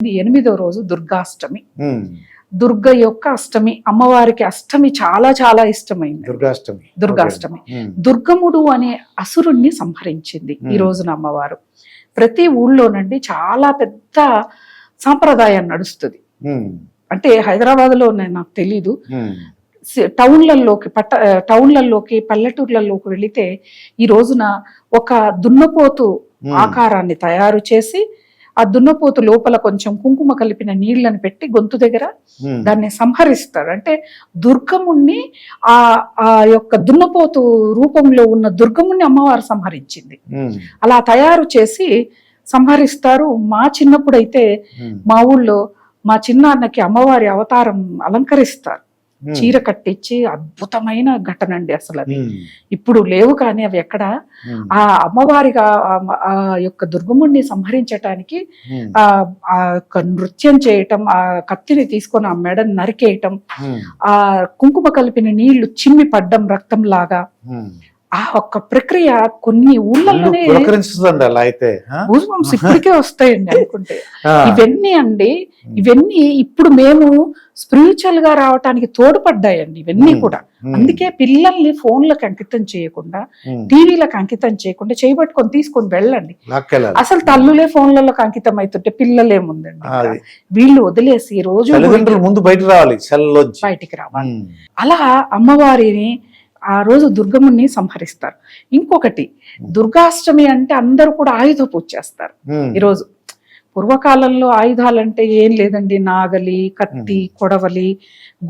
ఇది ఎనిమిదో రోజు దుర్గాష్టమి. దుర్గ యొక్క అష్టమి అమ్మవారికి అష్టమి చాలా చాలా ఇష్టమైంది దుర్గాష్టమి దుర్గాష్టమి. దుర్గముడు అనే అసురుణ్ణి సంహరించింది ఈ. రోజున అమ్మవారు ప్రతి ఊళ్ళోనండి చాలా పెద్ద సాంప్రదాయం నడుస్తుంది. అంటే హైదరాబాద్లో నాకు తెలీదు టౌన్లలోకి పట్ట టౌన్లలోకి పల్లెటూర్లలోకి వెళితే ఈ రోజున ఒక దున్నపోతు. ఆకారాన్ని తయారు చేసి ఆ దున్నపోతు లోపల కొంచెం కుంకుమ కలిపిన నీళ్ళను పెట్టి గొంతు దగ్గర. దాన్ని సంహరిస్తారు అంటే దుర్గముణ్ణి ఆ ఆ యొక్క దున్నపోతు రూపంలో ఉన్న దుర్గముణ్ణి అమ్మవారు సంహరించింది. అలా తయారు చేసి సంహరిస్తారు మా చిన్నప్పుడైతే. మా ఊళ్ళో మా చిన్నాన్నకి అమ్మవారి అవతారం అలంకరిస్తారు. చీర కట్టించి అద్భుతమైన ఘటన అండి అసలు అది. ఇప్పుడు లేవు కానీ అవి ఎక్కడ. ఆ అమ్మవారిగా ఆ- యొక్క దుర్గముణ్ణి సంహరించటానికి. ఆ ఆ యొక్క నృత్యం చేయటం ఆ కత్తిని తీసుకొని ఆ మెడని నరికేయటం. ఆ కుంకుమ కలిపిన నీళ్ళు చిమ్మి పడ్డం రక్తం లాగా. ఆ ఒక్క ప్రక్రియ కొన్ని ఊళ్ళలోనే అలా అయితే ఇప్పటికే వస్తాయండి అనుకుంటే. ఇవన్నీ అండి ఇవన్నీ ఇప్పుడు మేము స్పిరిచువల్గా రావటానికి తోడ్పడ్డాయండి ఇవన్నీ. కూడా. అందుకే పిల్లల్ని ఫోన్లకు అంకితం చేయకుండా. టీవీలకు అంకితం చేయకుండా చేయబట్టుకొని తీసుకొని వెళ్ళండి అసలు తల్లులే ఫోన్లకు అంకితం అవుతుంటే పిల్లలేముందండి వీళ్ళు వదిలేసి రోజు ముందు బయట రావాలి బయటికి రావాలి. అలా అమ్మవారిని ఆ రోజు దుర్గముని సంహరిస్తారు ఇంకొకటి దుర్గాష్టమి అంటే అందరూ కూడా ఆయుధ పూజ చేస్తారు. ఈరోజు పూర్వకాలంలో ఆయుధాలంటే ఏం లేదండి నాగలి కత్తి కొడవలి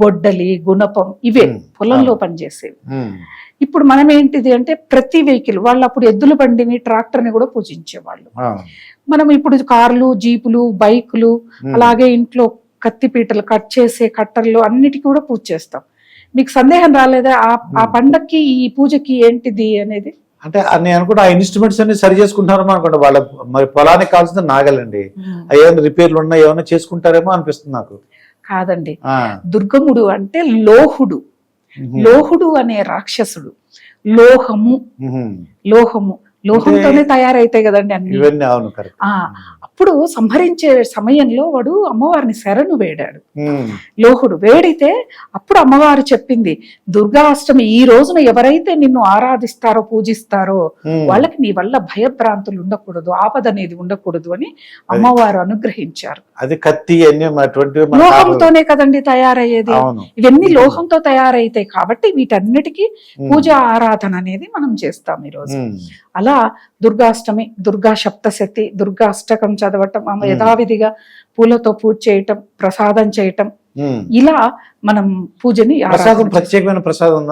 గొడ్డలి గుణపం ఇవే. పొలంలో పనిచేసేవి. ఇప్పుడు మనం ఏంటిది అంటే ప్రతి వెహికల్ వాళ్ళు అప్పుడు ఎద్దుల బండిని ట్రాక్టర్ని కూడా పూజించేవాళ్ళు. మనం ఇప్పుడు కార్లు జీపులు బైకులు. అలాగే ఇంట్లో కత్తిపీటలు కట్ చేసే కట్టర్లు అన్నిటికీ కూడా పూజ చేస్తాం మీకు సందేహం రాలేదా? ఆ ఆ Hmm. పండక్కి ఈ పూజకి ఏంటిది అనేది? అంటే నేను అనుకుంటే ఆ ఇన్స్ట్రుమెంట్స్ అన్ని సరి చేసుకుంటారేమో అనుకుంటా. వాళ్ళ మరి పొలానికి కావాల్సిన నాగలండి. అవి ఏమైనా రిపేర్లు ఉన్నా ఏమైనా చేసుకుంటారేమో అనిపిస్తుంది నాకు. కాదండి. దుర్గముడు అంటే లోహుడు. లోహుడు అనే రాక్షసుడు. లోహము. లోహము. లోహంతోనే తయారైతాయి కదండి అన్ని. అవును అప్పుడు సంహరించే సమయంలో వాడు అమ్మవారిని శరణు వేడాడు. లోహుడు వేడితే అప్పుడు అమ్మవారు చెప్పింది దుర్గాష్టమి ఈ రోజున ఎవరైతే నిన్ను ఆరాధిస్తారో పూజిస్తారో. వాళ్ళకి నీ వల్ల భయభ్రాంతులు ఉండకూడదు ఆపద అనేది ఉండకూడదు అని అమ్మవారు అనుగ్రహించారు. అది కత్తి లోహంతోనే కదండి తయారయ్యేది. ఇవన్నీ లోహంతో తయారైతాయి కాబట్టి వీటన్నిటికీ. పూజ ఆరాధన అనేది మనం చేస్తాం ఈరోజు. ఉమ్. అలా దుర్గాష్టమి దుర్గా సప్తశతి దుర్గా అష్టకం చదవటం ఆమె. యథావిధిగా పూలతో పూజ చేయటం ప్రసాదం చేయటం. ఇలా మనం పూజని. ప్రత్యేకమైన ప్రసాదం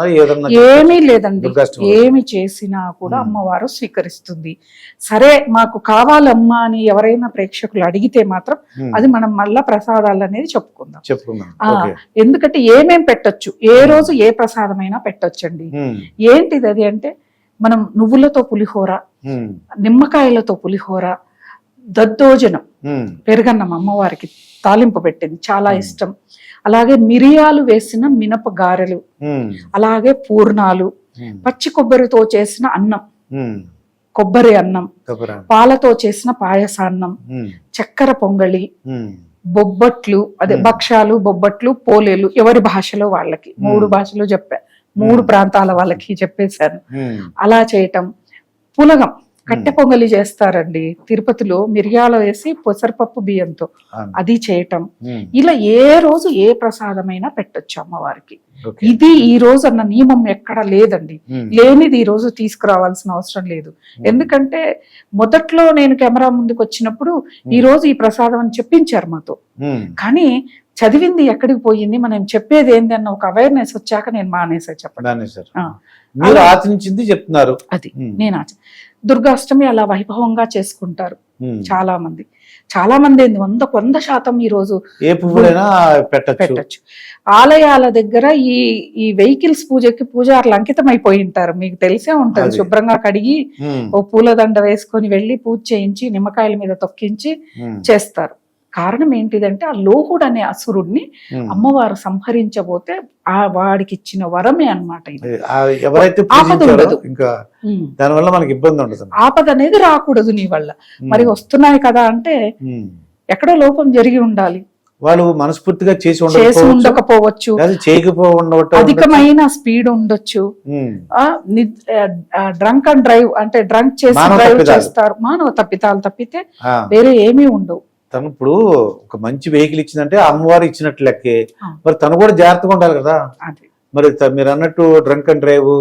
ఏమీ లేదండి. ఏమి చేసినా కూడా. అమ్మవారు స్వీకరిస్తుంది సరే మాకు కావాలమ్మా అని ఎవరైనా ప్రేక్షకులు అడిగితే మాత్రం. అది మనం మళ్ళా ప్రసాదాలు అనేది చెప్పుకుందాం చెప్పుకుందాం ఎందుకంటే ఏమేం పెట్టొచ్చు ఏ రోజు ఏ ప్రసాదమైనా పెట్టొచ్చండి. ఏంటిది అది అంటే మనం నువ్వులతో పులిహోర. నిమ్మకాయలతో పులిహోర దద్దోజనం. పెరుగన్నం అమ్మవారికి తాలింపు పెట్టింది చాలా. ఇష్టం అలాగే మిరియాలు వేసిన మినప గారెలు. అలాగే పూర్ణాలు. పచ్చి కొబ్బరితో చేసిన అన్నం. కొబ్బరి అన్నం. పాలతో చేసిన పాయసాన్నం. చక్కెర పొంగలి. బొబ్బట్లు అదే. భక్ష్యాలు బొబ్బట్లు పోలేలు ఎవరి భాషలో వాళ్ళకి మూడు. భాషలో చెప్పా మూడు. ప్రాంతాల వాళ్ళకి చెప్పేశాను ఉమ్. అలా చేయటం పులగం కట్టె పొంగలి చేస్తారండి తిరుపతిలో మిరియాలు వేసి పెసరపప్పు బియ్యంతో. అది చేయటం. ఇలా ఏ రోజు ఏ ప్రసాదమైనా పెట్టొచ్చు అమ్మవారికి. ఇది ఈ రోజు అన్న నియమం ఎక్కడ లేదండి. లేనిది ఈ రోజు తీసుకురావాల్సిన అవసరం లేదు ఎందుకంటే మొదట్లో నేను కెమెరా ముందుకు వచ్చినప్పుడు ఈ రోజు ఈ ప్రసాదం అని చెప్పించారు మాతో. కానీ చదివింది ఎక్కడికి పోయింది మనం చెప్పేది ఏంది అన్న ఒక అవేర్నెస్ వచ్చాక నేను మానేసా చెప్పడం ఆచరించింది చెప్తున్నారు అది. నేను ఆచ- దుర్గాష్టమి అలా వైభవంగా చేసుకుంటారు. చాలా మంది చాలా మంది ఏంది వంద వంద శాతం ఈ రోజు ఏ పువ్వులైనా పెట్టచ్చు ఆలయాల దగ్గర ఈ ఈ వెహికల్స్ పూజకి పూజారులు అంకితం అయిపోయి ఉంటారు మీకు తెలిసే ఉంటది అది. శుభ్రంగా కడిగి. ఓ పూలదండ వేసుకొని వెళ్ళి పూజ చేయించి నిమ్మకాయల మీద తొక్కించి. చేస్తారు కారణం ఏంటిదంటే ఆ లోహుడు అనే అసురుడిని. అమ్మవారు సంహరించబోతే ఆ వాడికి ఇచ్చిన వరమే ఎవరైతే ఆపద ఉండదు. ఇంకా. దానివల్ల మనకి ఇబ్బంది ఉండదు ఆపద అనేది రాకూడదు నీ వల్ల మరి వస్తున్నాయి కదా అంటే. ఎక్కడో లోపం జరిగి ఉండాలి వాళ్ళు మనస్ఫూర్తిగా చేసి చేసి ఉండకపోవచ్చు ఉండకపోవచ్చు లేదా చేయకపో ఉండవటం అధికమైన స్పీడ్ ఉండొచ్చు. డ్రంక్ అండ్ డ్రైవ్ అంటే డ్రంక్ చేసి డ్రైవ్. చేస్తారు మానవ తప్పితాలు తప్పితే వేరే ఏమీ ఉండవు తను ఇప్పుడు ఒక మంచి వెహికల్ ఇచ్చిందంటే అమ్మవారు ఇచ్చినట్లు లెక్కే. మరి తను కూడా జాగ్రత్తగా ఉండాలి కదా మరి మీరు అన్నట్టు డ్రంక్ అండ్ డ్రైవ్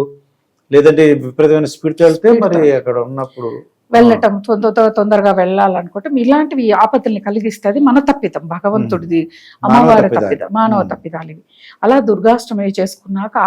లేదంటే విపరీతమైన స్పీడ్ వెళ్తే మరి. అక్కడ ఉన్నప్పుడు వెళ్ళటం తొందర తొందరగా వెళ్ళాలనుకుంటే ఇలాంటివి ఆపత్తుల్ని కలిగిస్తే అది మన తప్పితం భగవంతుడిది అమ్మవారి. తప్పిదం మానవ. తప్పిదాలు ఇవి అలా దుర్గాష్టమి చేసుకున్నాక